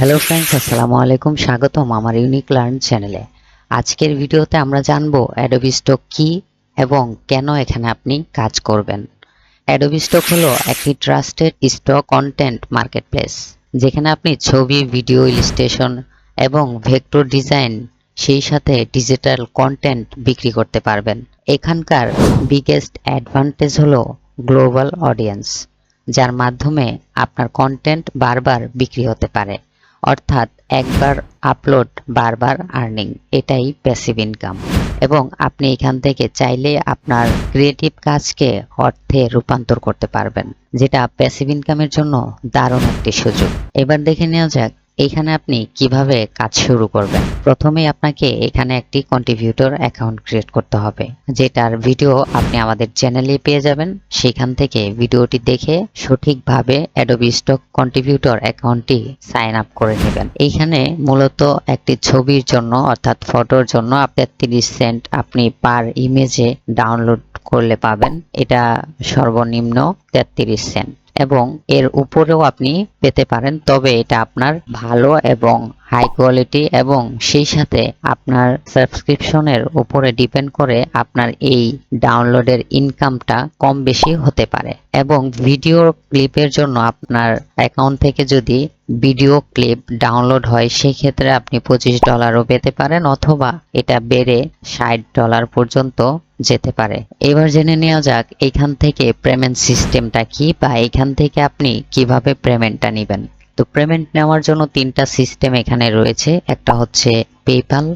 Hello friends আসসালামু আলাইকুম, স্বাগতম আমার ইউনিক লার্ন চ্যানেলে আজকের ভিডিওতে আমরা জানব অ্যাডোবি স্টক কি এবং কেন এখানে আপনি কাজ করবেন। অ্যাডোবি স্টক হলো একটি ট্রাস্টেড স্টক কন্টেন্ট মার্কেটপ্লেস যেখানে আপনি ছবি ভিডিও ইলিস্ট্রেশন এবং ভেক্টর ডিজাইন সেই সাথে ডিজিটাল কন্টেন্ট বিক্রি করতে পারবেন। এখানকার বিগেস্ট অ্যাডভান্টেজ হলো গ্লোবাল অডিয়েন্স যার মাধ্যমে আপনার কন্টেন্ট বারবার বিক্রি হতে পারে। অর্থাৎ একবার আপলোড বারবার আর্নিং এটাই প্যাসিভ ইনকাম এবং আপনি এখান থেকে চাইলে আপনার ক্রিয়েটিভ কাজকে অর্থে রূপান্তর করতে পারবেন, যেটা প্যাসিভ ইনকামের জন্য দারুণ একটি সুযোগ। এবার দেখে নেওয়া যাক এইখানে আপনি কীভাবে কাজ শুরু করবেন? প্রথমেই আপনাকে এখানে একটি কন্ট্রিবিউটর অ্যাকাউন্ট ক্রিয়েট করতে হবে, যেটার ভিডিও আপনি আমাদের চ্যানেলে পেয়ে যাবেন। সেখান থেকে ভিডিওটি দেখে সঠিকভাবে অ্যাডোবি স্টক কন্ট্রিবিউটর অ্যাকাউন্টটি সাইন আপ করে নেবেন। এইখানে মূলত একটি ছবির জন্য, অর্থাৎ ফটোর জন্য আপনার তিরিশ সেন্ট আপনি পার ইমেজে ডাউনলোড করলে পাবেন। এটা সর্বনিম্ন তেত্রিশ সেন্ট এবং এর উপরেও আপনি পেতে পারেন। তবে এটা আপনার ভালো এবং হাই কোয়ালিটি এবং সেই সাথে আপনার সাবস্ক্রিপশনের উপরে ডিপেন্ড করে আপনার এই ডাউনলোডের ইনকামটা কম বেশি হতে পারে। এবং ভিডিও ক্লিপের জন্য আপনার অ্যাকাউন্ট থেকে যদি ভিডিও ক্লিপ ডাউনলোড হয় সেই ক্ষেত্রে আপনি পঁচিশ ডলারও পেতে পারেন, অথবা এটা বেড়ে ষাট ডলার পর্যন্ত যেতে পারে। এবার জেনে নেওয়া যাক এখান থেকে পেমেন্ট সিস্টেমটা কি বা এখান থেকে আপনি কীভাবে পেমেন্টটা নেবেন। তো পেমেন্ট নেওয়ার জন্য তিনটা সিস্টেম এখানে রয়েছে। একটা হচ্ছে পেপাল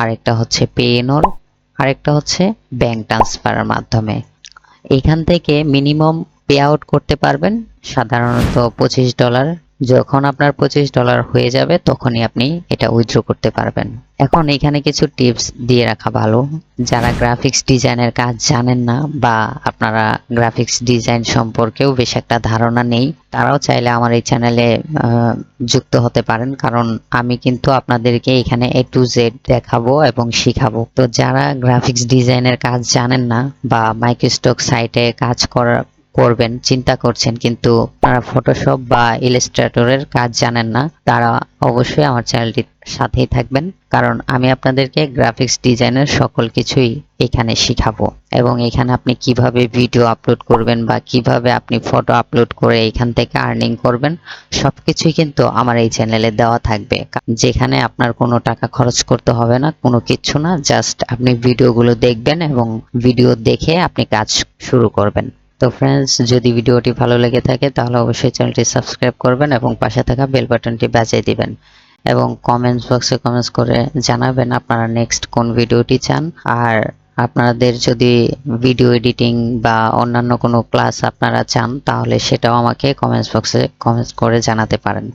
আরেকটা হচ্ছে পেএনর আরেকটা হচ্ছে ব্যাংক ট্রান্সফারের মাধ্যমে। এখান থেকে মিনিমাম পে আউট করতে পারবেন, সাধারণত পঁচিশ ডলার যখন আপনার পঁচিশ ডলার হয়ে যাবে, তখনই আপনি এটা উইথড্র করতে পারবেন। এখন এখানে কিছু টিপস দিয়ে রাখা ভালো। যারা গ্রাফিক্স ডিজাইনের কাজ জানেন না বা আপনারা গ্রাফিক্স ডিজাইন সম্পর্কেও বেশ একটা ধারণা নেই, তারাও চাইলে আমার এই চ্যানেলে যুক্ত হতে পারেন। কারণ আমি কিন্তু আপনাদেরকে এখানে এ টু জেড দেখাবো এবং শিখাবো। তো যারা গ্রাফিক্স ডিজাইনের কাজ জানেন না বা মাইক্রোস্টক সাইটে কাজ করা করবেন চিন্তা করছেন, কিন্তু তারা ফটোশপ বা ইলাস্ট্রেটরের কাজ জানেন না। তারা অবশ্যই আমার চ্যানেলটির সাথেই থাকবেন, কারণ আমি আপনাদেরকে গ্রাফিক্স ডিজাইনের সকল কিছুই এখানে শিখাবো। এবং এখানে আপনি কীভাবে ভিডিও আপলোড করবেন বা কীভাবে আপনি ফটো আপলোড করে এখান থেকে আর্নিং করবেন, সবকিছুই কিন্তু আমার এই চ্যানেলে দেওয়া থাকবে। যেখানে আপনার কোনো টাকা খরচ করতে হবে না, কোনো কিছু না জাস্ট আপনি ভিডিওগুলো দেখবেন এবং ভিডিও দেখে আপনি কাজ শুরু করবেন। তো ফ্রেন্ডস যদি ভিডিওটি ভালো লেগে থাকে, তাহলে অবশ্যই চ্যানেলটি সাবস্ক্রাইব করবেন এবং পাশে থাকা বেল বাটনটি বাজিয়ে দিবেন। এবং কমেন্টস বক্সে কমেন্টস করে জানাবেন আপনারা নেক্সট কোন ভিডিওটি চান। আর আপনাদের যদি ভিডিও এডিটিং বা অন্যান্য কোনো ক্লাস আপনারা চান, তাহলে সেটাও আমাকে কমেন্টস বক্সে কমেন্টস করে জানাতে পারেন।